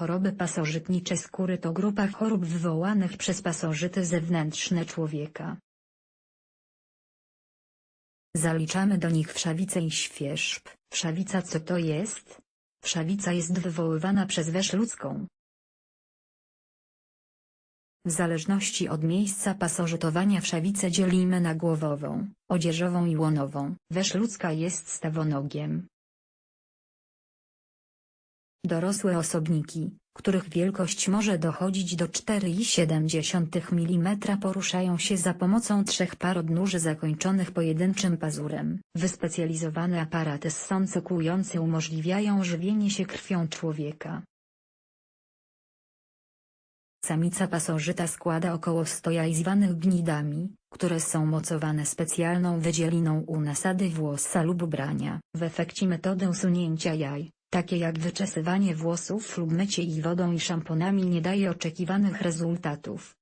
choroby pasożytnicze skóry to grupa chorób wywołanych przez pasożyty zewnętrzne człowieka. Zaliczamy do nich wszawicę i świerzb. Wszawica co to jest? Wszawica jest wywoływana przez wesz ludzką. W zależności od miejsca pasożytowania wszawicę dzielimy na głowową, odzieżową i łonową. Wesz ludzka jest stawonogiem. Dorosłe osobniki, których wielkość może dochodzić do 4,7 mm poruszają się za pomocą trzech par odnóży zakończonych pojedynczym pazurem. Wyspecjalizowane aparaty ssąco-kłujące umożliwiają żywienie się krwią człowieka. Samica pasożyta składa około 100 jaj zwanych gnidami, które są mocowane specjalną wydzieliną u nasady włosa lub ubrania. W efekcie metody usunięcia jaj, takie jak wyczesywanie włosów lub mycie ich wodą i szamponami nie daje oczekiwanych rezultatów.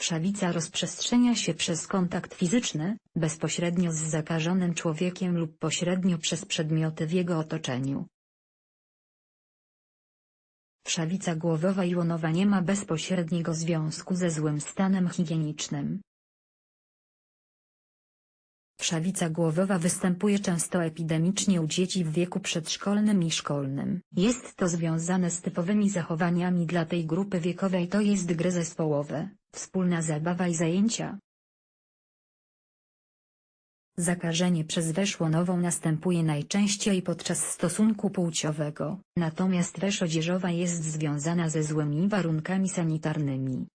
Wszawica rozprzestrzenia się przez kontakt fizyczny, bezpośrednio z zakażonym człowiekiem lub pośrednio przez przedmioty w jego otoczeniu. Wszawica głowowa i łonowa nie ma bezpośredniego związku ze złym stanem higienicznym. Wszawica głowowa występuje często epidemicznie u dzieci w wieku przedszkolnym i szkolnym. Jest to związane z typowymi zachowaniami dla tej grupy wiekowej to jest gry zespołowe, wspólna zabawa i zajęcia. Zakażenie przez wesz łonową następuje najczęściej podczas stosunku płciowego, natomiast wesz odzieżowa jest związana ze złymi warunkami sanitarnymi.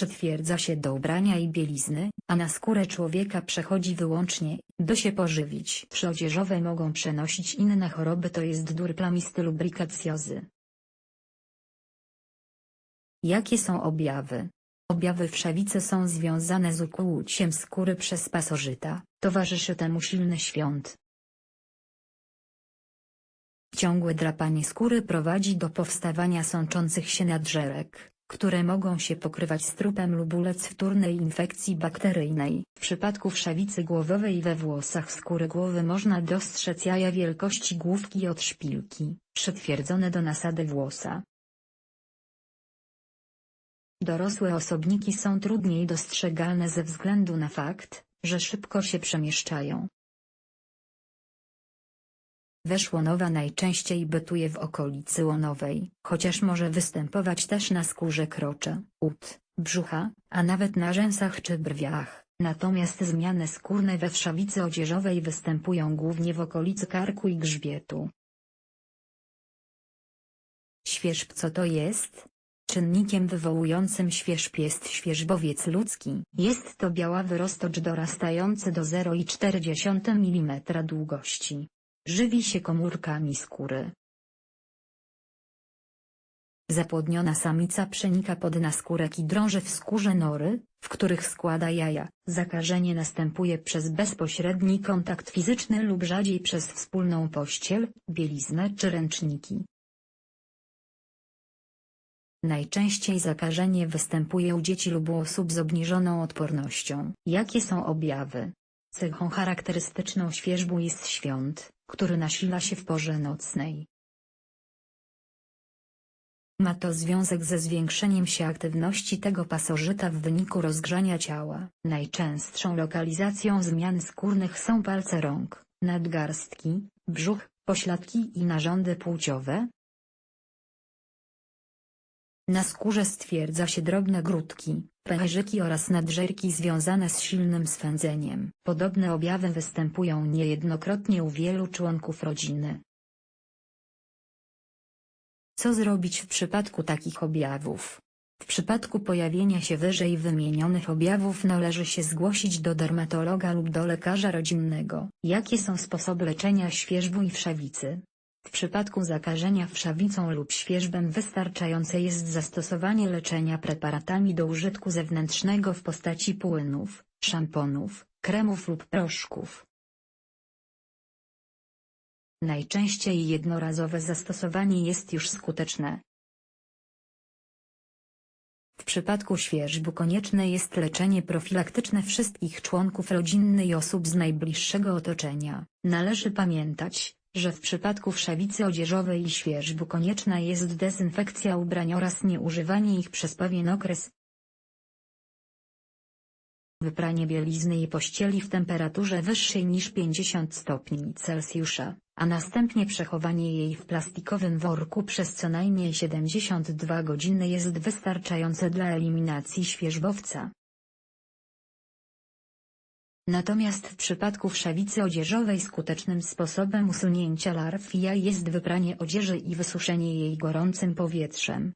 Przytwierdza się do ubrania i bielizny, a na skórę człowieka przechodzi wyłącznie, by się pożywić. Przyodzieżowe mogą przenosić inne choroby to jest dur plamisty lubricacjozy. Jakie są objawy? Objawy wszawicy są związane z ukłuciem skóry przez pasożyta, towarzyszy temu silny świąt. Ciągłe drapanie skóry prowadzi do powstawania sączących się nadżerek, które mogą się pokrywać strupem lub ulec wtórnej infekcji bakteryjnej. W przypadku wszawicy głowowej we włosach skóry głowy można dostrzec jaja wielkości główki od szpilki, przytwierdzone do nasady włosa. Dorosłe osobniki są trudniej dostrzegalne ze względu na fakt, że szybko się przemieszczają. Wesz łonowa najczęściej bytuje w okolicy łonowej, chociaż może występować też na skórze krocza, ud, brzucha, a nawet na rzęsach czy brwiach, natomiast zmiany skórne we wszawicy odzieżowej występują głównie w okolicy karku i grzbietu. Świerzb co to jest? Czynnikiem wywołującym świerzb jest świerzbowiec ludzki. Jest to białawy roztocz dorastający do 0,4 mm długości. Żywi się komórkami skóry. Zapłodniona samica przenika pod naskórek i drąży w skórze nory, w których składa jaja. Zakażenie następuje przez bezpośredni kontakt fizyczny lub rzadziej przez wspólną pościel, bieliznę czy ręczniki. Najczęściej zakażenie występuje u dzieci lub u osób z obniżoną odpornością. Jakie są objawy? Cechą charakterystyczną świerzbu jest świąt, który nasila się w porze nocnej. Ma to związek ze zwiększeniem się aktywności tego pasożyta w wyniku rozgrzania ciała. Najczęstszą lokalizacją zmian skórnych są palce rąk, nadgarstki, brzuch, pośladki i narządy płciowe, na skórze stwierdza się drobne grudki, pęcherzyki oraz nadżerki związane z silnym swędzeniem. Podobne objawy występują niejednokrotnie u wielu członków rodziny. Co zrobić w przypadku takich objawów? W przypadku pojawienia się wyżej wymienionych objawów należy się zgłosić do dermatologa lub do lekarza rodzinnego. Jakie są sposoby leczenia świerzbu i wszawicy? W przypadku zakażenia wszawicą lub świerzbem wystarczające jest zastosowanie leczenia preparatami do użytku zewnętrznego w postaci płynów, szamponów, kremów lub proszków. Najczęściej jednorazowe zastosowanie jest już skuteczne. W przypadku świerzbu konieczne jest leczenie profilaktyczne wszystkich członków rodziny i osób z najbliższego otoczenia. Należy pamiętać, że w przypadku wszawicy odzieżowej i świerzbu konieczna jest dezynfekcja ubrań oraz nieużywanie ich przez pewien okres. Wypranie bielizny i pościeli w temperaturze wyższej niż 50 stopni Celsjusza, a następnie przechowanie jej w plastikowym worku przez co najmniej 72 godziny jest wystarczające dla eliminacji świerzbowca. Natomiast w przypadku wszawicy odzieżowej skutecznym sposobem usunięcia larw jaj jest wypranie odzieży i wysuszenie jej gorącym powietrzem.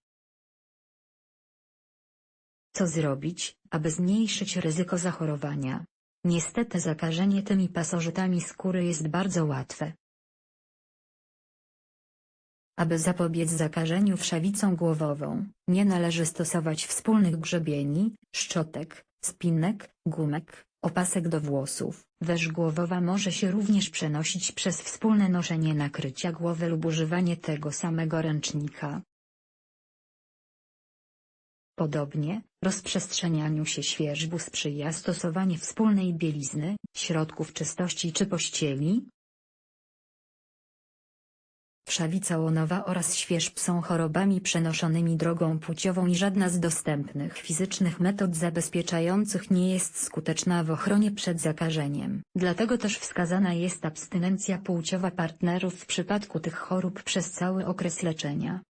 Co zrobić, aby zmniejszyć ryzyko zachorowania? Niestety zakażenie tymi pasożytami skóry jest bardzo łatwe. Aby zapobiec zakażeniu wszawicą głowową, nie należy stosować wspólnych grzebieni, szczotek, spinek, gumek, opasek do włosów. Węż głowowa może się również przenosić przez wspólne noszenie nakrycia głowy lub używanie tego samego ręcznika. Podobnie, rozprzestrzenianiu się świerzbu sprzyja stosowanie wspólnej bielizny, środków czystości czy pościeli. Wszawica oraz świerzb są chorobami przenoszonymi drogą płciową i żadna z dostępnych fizycznych metod zabezpieczających nie jest skuteczna w ochronie przed zakażeniem. Dlatego też wskazana jest abstynencja płciowa partnerów w przypadku tych chorób przez cały okres leczenia.